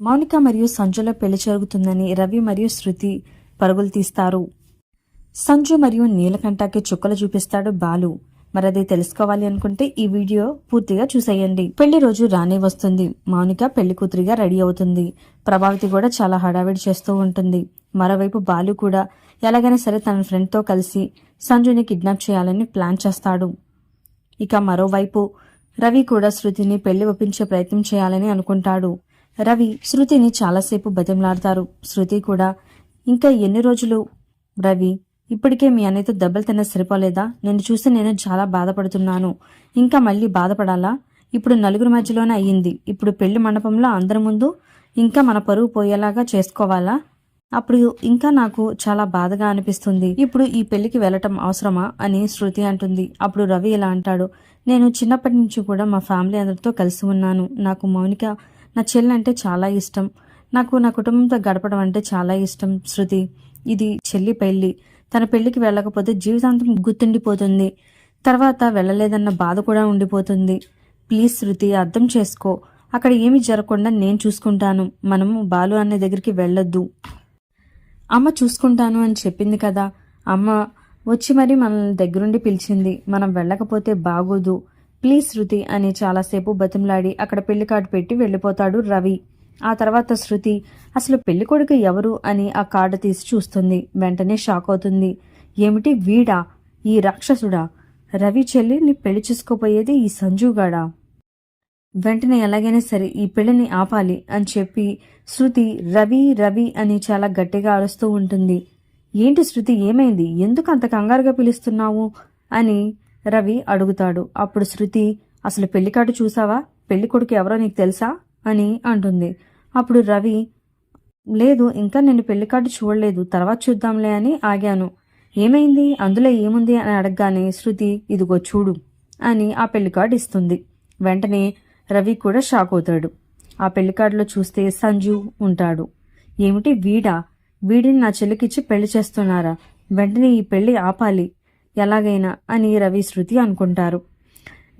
మౌనిక మరియు సంజులో పెళ్ళి జరుగుతుందని రవి మరియు శృతి పరుగులు తీస్తారు. సంజు మరియు నీలకంఠకి చుక్కలు చూపిస్తాడు బాలు. మరి అది తెలుసుకోవాలి అనుకుంటే ఈ వీడియో పూర్తిగా చూసేయండి. పెళ్ళి రోజు రానే వస్తుంది. మౌనిక పెళ్ళి కూతురిగా రెడీ అవుతుంది. ప్రభావతి కూడా చాలా హడావిడి చేస్తూ ఉంటుంది. మరోవైపు బాలు కూడా ఎలాగైనా సరే తన ఫ్రెండ్తో కలిసి సంజుని కిడ్నాప్ చేయాలని ప్లాన్ చేస్తాడు. ఇక మరోవైపు రవి కూడా శృతిని పెళ్ళి ఒప్పించే ప్రయత్నం చేయాలని అనుకుంటాడు. రవి శృతిని చాలాసేపు బతిమలాడతారు. శృతి కూడా ఇంకా ఎన్ని రోజులు? రవి ఇప్పటికే మీ అన్నయ్యతో దెబ్బలు తిన్న సరిపోలేదా? నేను చూసి నేను చాలా బాధపడుతున్నాను. ఇంకా మళ్ళీ బాధపడాలా? ఇప్పుడు నలుగురు మధ్యలోనే అయ్యింది. ఇప్పుడు పెళ్ళి మండపంలో అందరి ముందు ఇంకా మన పరువు పోయేలాగా చేసుకోవాలా? అప్పుడు ఇంకా నాకు చాలా బాధగా అనిపిస్తుంది. ఇప్పుడు ఈ పెళ్ళికి వెళ్ళటం అవసరమా? అని శృతి అంటుంది. అప్పుడు రవి ఇలా అంటాడు నేను చిన్నప్పటి నుంచి కూడా మా ఫ్యామిలీ అందరితో కలిసి ఉన్నాను. నాకు మౌనిక నా చెల్లి అంటే చాలా ఇష్టం. నాకు నా కుటుంబంతో గడపడం అంటే చాలా ఇష్టం శృతి. ఇది చెల్లి పెళ్ళి తన పెళ్ళికి వెళ్ళకపోతే జీవితాంతం గుర్తుండిపోతుంది. తర్వాత వెళ్ళలేదన్న బాధ కూడా ఉండిపోతుంది. ప్లీజ్ శృతి అర్థం చేసుకో. అక్కడ ఏమి జరగకుండా నేను చూసుకుంటాను. మనము బాలు అనే దగ్గరికి వెళ్ళొద్దు. అమ్మ చూసుకుంటాను అని చెప్పింది కదా. అమ్మ వచ్చి మరి మనల్ని దగ్గరుండి పిలిచింది. మనం వెళ్ళకపోతే బాగోదు. ప్లీజ్ శృతి అని చాలాసేపు బతిమలాడి అక్కడ పెళ్ళి కార్డు పెట్టి వెళ్ళిపోతాడు రవి. ఆ తర్వాత శృతి అసలు పెళ్ళి కొడుకు ఎవరు? అని ఆ కార్డు తీసి చూస్తుంది. వెంటనే షాక్ అవుతుంది. ఏమిటి వీడా? ఈ రాక్షసుడా? రవి చెల్లిని పెళ్ళి చేసుకోపోయేది ఈ సంజుగాడా? వెంటనే ఎలాగైనా సరే ఈ పెళ్ళిని ఆపాలి అని చెప్పి శృతి రవి రవి అని చాలా గట్టిగా అరుస్తూ ఉంటుంది. ఏంటి శృతి? ఏమైంది? ఎందుకు అంత కంగారుగా పిలుస్తున్నావు? అని రవి అడుగుతాడు. అప్పుడు శృతి అసలు పెళ్ళికాడు చూసావా? పెళ్ళి కొడుకు ఎవరో నీకు తెలుసా? అని అంటుంది. అప్పుడు రవి లేదు ఇంకా నేను పెళ్ళి కార్డు చూడలేదు. తర్వాత చూద్దాంలే అని ఆగాను. ఏమైంది? అందులో ఏముంది? అని అడగగానే శృతి ఇదిగో చూడు అని ఆ పెళ్ళి కార్డు ఇస్తుంది. వెంటనే రవి కూడా షాక్ అవుతాడు. ఆ పెళ్ళి కార్డులో చూస్తే సంజు ఉంటాడు. ఏమిటి వీడా? వీడిని నా చెల్లికిచ్చి పెళ్ళి చేస్తున్నారా? వెంటనే ఈ పెళ్ళి ఆపాలి. ఎలాగైనా అని రవి శృతి అనుకుంటారు.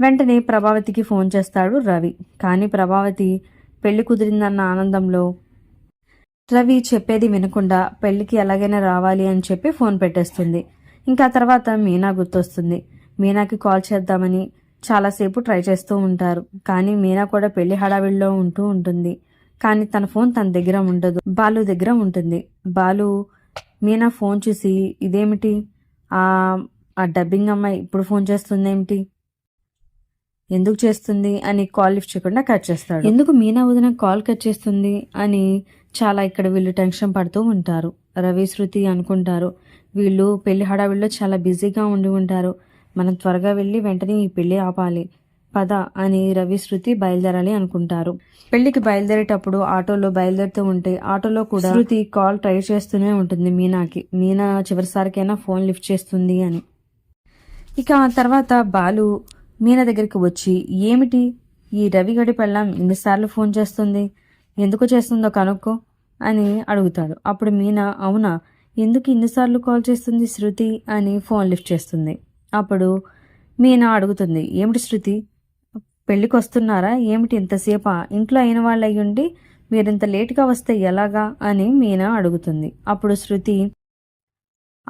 వెంటనే ప్రభావతికి ఫోన్ చేస్తాడు రవి. కానీ ప్రభావతి పెళ్ళి కుదిరిందన్న ఆనందంలో రవి చెప్పేది వినకుండా పెళ్ళికి ఎలాగైనా రావాలి అని చెప్పి ఫోన్ పెట్టేస్తుంది. ఇంకా తర్వాత మీనా గుర్తొస్తుంది. మీనాకి కాల్ చేద్దామని చాలాసేపు ట్రై చేస్తూ ఉంటారు. కానీ మీనా కూడా పెళ్ళి హడావిడిలో ఉంటూ ఉంటుంది. కానీ తన ఫోన్ తన దగ్గర ఉండదు. బాలు దగ్గర ఉంటుంది. బాలు మీనా ఫోన్ చూసి ఇదేమిటి? ఆ డబ్బింగ్ అమ్మాయి ఇప్పుడు ఫోన్ చేస్తుంది ఏమిటి ఎందుకు చేస్తుంది అని కాల్ లిఫ్ట్ చేయకుండా కట్ చేస్తాడు. ఎందుకు మీనా వదిన కాల్ కట్ చేస్తుంది అని చాలా ఇక్కడ వీళ్ళు టెన్షన్ పడుతూ ఉంటారు. రవి శృతి అనుకుంటారు. వీళ్ళు పెళ్ళి హడావిడిలో చాలా బిజీగా ఉండి ఉంటారు. మనం త్వరగా వెళ్ళి వెంటనే ఈ పెళ్ళి ఆపాలి. పద అని రవి శృతి బయలుదేరాలి అనుకుంటారు. పెళ్ళికి బయలుదేరేటప్పుడు ఆటోలో బయలుదేరుతూ ఉంటే ఆటోలో కూడా శృతి కాల్ ట్రై చేస్తూనే ఉంటుంది మీనాకి. మీనా చివరిసారికైనా ఫోన్ లిఫ్ట్ చేస్తుంది అని. ఇక ఆ తర్వాత బాలు మీనా దగ్గరికి వచ్చి ఏమిటి? ఈ రవిగడి పెళ్ళం ఎన్నిసార్లు ఫోన్ చేస్తుంది? ఎందుకు చేస్తుందో కనుక్కో అని అడుగుతాడు. అప్పుడు మీనా అవునా? ఎందుకు ఇన్నిసార్లు కాల్ చేస్తుంది శృతి? అని ఫోన్ లిఫ్ట్ చేస్తుంది. అప్పుడు మీనా అడుగుతుంది ఏమిటి శృతి? పెళ్ళికి వస్తున్నారా ఏమిటి ఇంతసేపా? ఇంట్లో అయిన వాళ్ళు అయ్యుండి మీరు ఇంత లేటుగా వస్తే ఎలాగా? అని మీనా అడుగుతుంది. అప్పుడు శృతి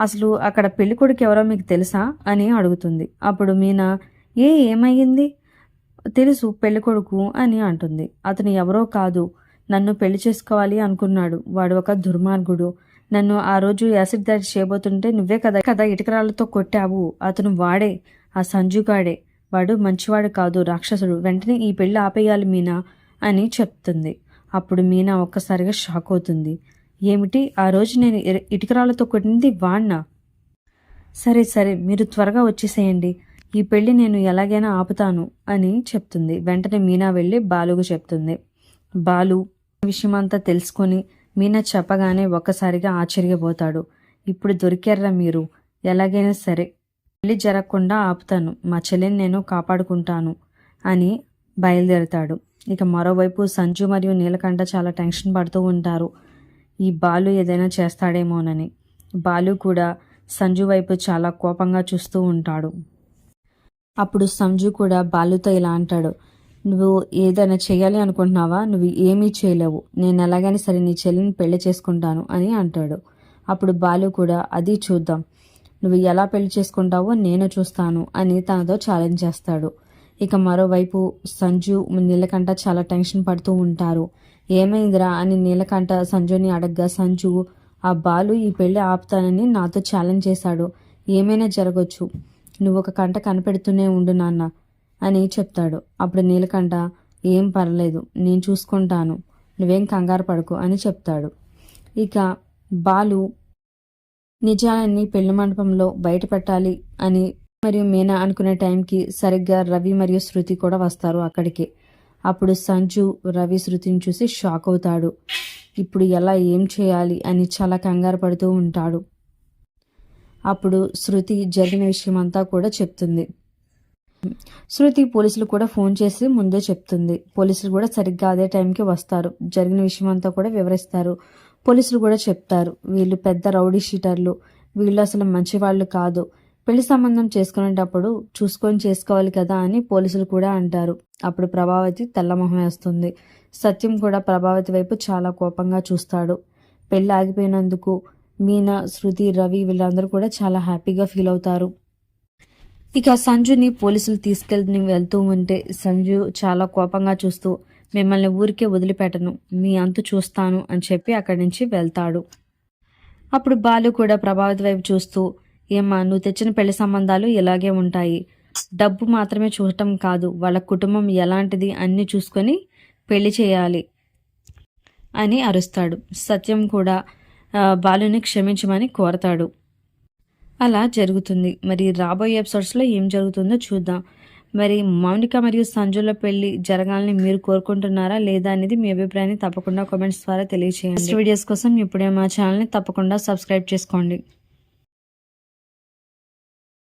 అసలు అక్కడ పెళ్ళికొడుకు ఎవరో మీకు తెలుసా అని అడుగుతుంది. అప్పుడు మీనా ఏ ఏమయ్యింది? తెలుసు పెళ్ళికొడుకు అని అంటుంది. అతను ఎవరో కాదు నన్ను పెళ్ళి చేసుకోవాలి అనుకున్నాడు. వాడు ఒక దుర్మార్గుడు. నన్ను ఆ రోజు యాసిడ్ దాడి చేయబోతుంటే నువ్వే కదా కదా ఇటుకరాళ్ళతో కొట్టావు. అతను వాడే ఆ సంజుగాడే. వాడు మంచివాడు కాదు రాక్షసుడు. వెంటనే ఈ పెళ్ళి ఆపేయాలి మీనా అని చెప్తుంది. అప్పుడు మీనా ఒక్కసారిగా షాక్ అవుతుంది. ఏమిటి? ఆ రోజు నేను ఇర- కొట్టింది వాణ్ణా? సరే సరే మీరు త్వరగా వచ్చేసేయండి. ఈ పెళ్ళి నేను ఎలాగైనా ఆపుతాను అని చెప్తుంది. వెంటనే మీనా వెళ్ళి బాలుకు చెప్తుంది. బాలు విషయమంతా తెలుసుకొని మీనా చెప్పగానే ఒక్కసారిగా ఆశ్చర్యపోతాడు. ఇప్పుడు దొరికారా మీరు. ఎలాగైనా సరే పెళ్ళి జరగకుండా ఆపుతాను. మా చెల్లిని నేను కాపాడుకుంటాను అని బయలుదేరుతాడు. ఇక మరోవైపు సంజు మరియు నీలకంఠ చాలా టెన్షన్ పడుతూ ఉంటారు. ఈ బాలు ఏదైనా చేస్తాడేమోనని. బాలు కూడా సంజు వైపు చాలా కోపంగా చూస్తూ ఉంటాడు. అప్పుడు సంజు కూడా బాలుతో ఇలా అంటాడు నువ్వు ఏదైనా చేయాలి అనుకుంటున్నావా? నువ్వు ఏమీ చేయలేవు. నేను ఎలాగైనా సరే నీ చెల్లిని పెళ్ళి చేసుకుంటాను అని అంటాడు. అప్పుడు బాలు కూడా అది చూద్దాం. నువ్వు ఎలా పెళ్ళి చేసుకుంటావో నేను చూస్తాను అని తనతో ఛాలెంజ్ చేస్తాడు. ఇక మరోవైపు సంజు నీళ్ళకంట చాలా టెన్షన్ పడుతూ ఉంటారు. ఏమైందిరా అని నీలకంఠ సంజుని అడగ్గా సంజు ఆ బాలు ఈ పెళ్ళి ఆపుతానని నాతో ఛాలెంజ్ చేశాడు. ఏమైనా జరగొచ్చు. నువ్వు ఒక కంట కనిపెడుతూనే ఉండు నాన్న అని చెప్తాడు. అప్పుడు నీలకంఠ ఏం పర్లేదు నేను చూసుకుంటాను. నువ్వేం కంగారు పడకు అని చెప్తాడు. ఇక బాలు నిజాన్ని పెళ్ళి మండపంలో బయట పెట్టాలి అని మరియు మీనా అనుకునే టైంకి సరిగ్గా రవి మరియు శృతి కూడా వస్తారు అక్కడికి. అప్పుడు సంజు రవి శృతిని చూసి షాక్ అవుతాడు. ఇప్పుడు ఎలా ఏం చేయాలి అని చాలా కంగారు పడుతూ ఉంటాడు. అప్పుడు శృతి జరిగిన విషయం అంతా కూడా చెప్తుంది. శృతి పోలీసులు కూడా ఫోన్ చేసి ముందే చెప్తుంది. పోలీసులు కూడా సరిగ్గా అదే టైంకి వస్తారు. జరిగిన విషయం అంతా కూడా వివరిస్తారు. పోలీసులు కూడా చెప్తారు. వీళ్ళు పెద్ద రౌడీ షీటర్లు. వీళ్ళు అసలు మంచి వాళ్ళు కాదు. పెళ్ళి సంబంధం చేసుకునేటప్పుడు చూసుకొని చేసుకోవాలి కదా అని పోలీసులు కూడా అంటారు. అప్పుడు ప్రభావతి తెల్లమొహం వేస్తుంది. సత్యం కూడా ప్రభావతి వైపు చాలా కోపంగా చూస్తాడు. పెళ్ళి ఆగిపోయినందుకు మీనా శృతి రవి వీళ్ళందరూ కూడా చాలా హ్యాపీగా ఫీల్ అవుతారు. ఇక సంజుని పోలీసులు తీసుకెళ్ళి వెళ్తూ ఉంటే సంజు చాలా కోపంగా చూస్తూ మిమ్మల్ని ఊరికే వదిలిపెట్టను. మీ అంతు చూస్తాను అని చెప్పి అక్కడి నుంచి వెళ్తాడు. అప్పుడు బాలు కూడా ప్రభావిత వైపు చూస్తూ ఏమ్మా నువ్వు తెచ్చిన పెళ్ళి సంబంధాలు ఇలాగే ఉంటాయి. డబ్బు మాత్రమే చూడటం కాదు వాళ్ళ కుటుంబం ఎలాంటిది అన్నీ చూసుకొని పెళ్ళి చేయాలి అని అరుస్తాడు. సత్యం కూడా బాలుని క్షమించమని కోరతాడు. అలా జరుగుతుంది. మరి రాబోయే ఎపిసోడ్స్లో ఏం జరుగుతుందో చూద్దాం. మరి మౌనిక మరియు సంజుల పెళ్ళి జరగాలని మీరు కోరుకుంటున్నారా లేదా అనేది మీ అభిప్రాయాన్ని తప్పకుండా కామెంట్స్ ద్వారా తెలియజేయండి వీడియోస్ కోసం ఇప్పుడే మా ఛానల్ని తప్పకుండా సబ్స్క్రైబ్ చేసుకోండి.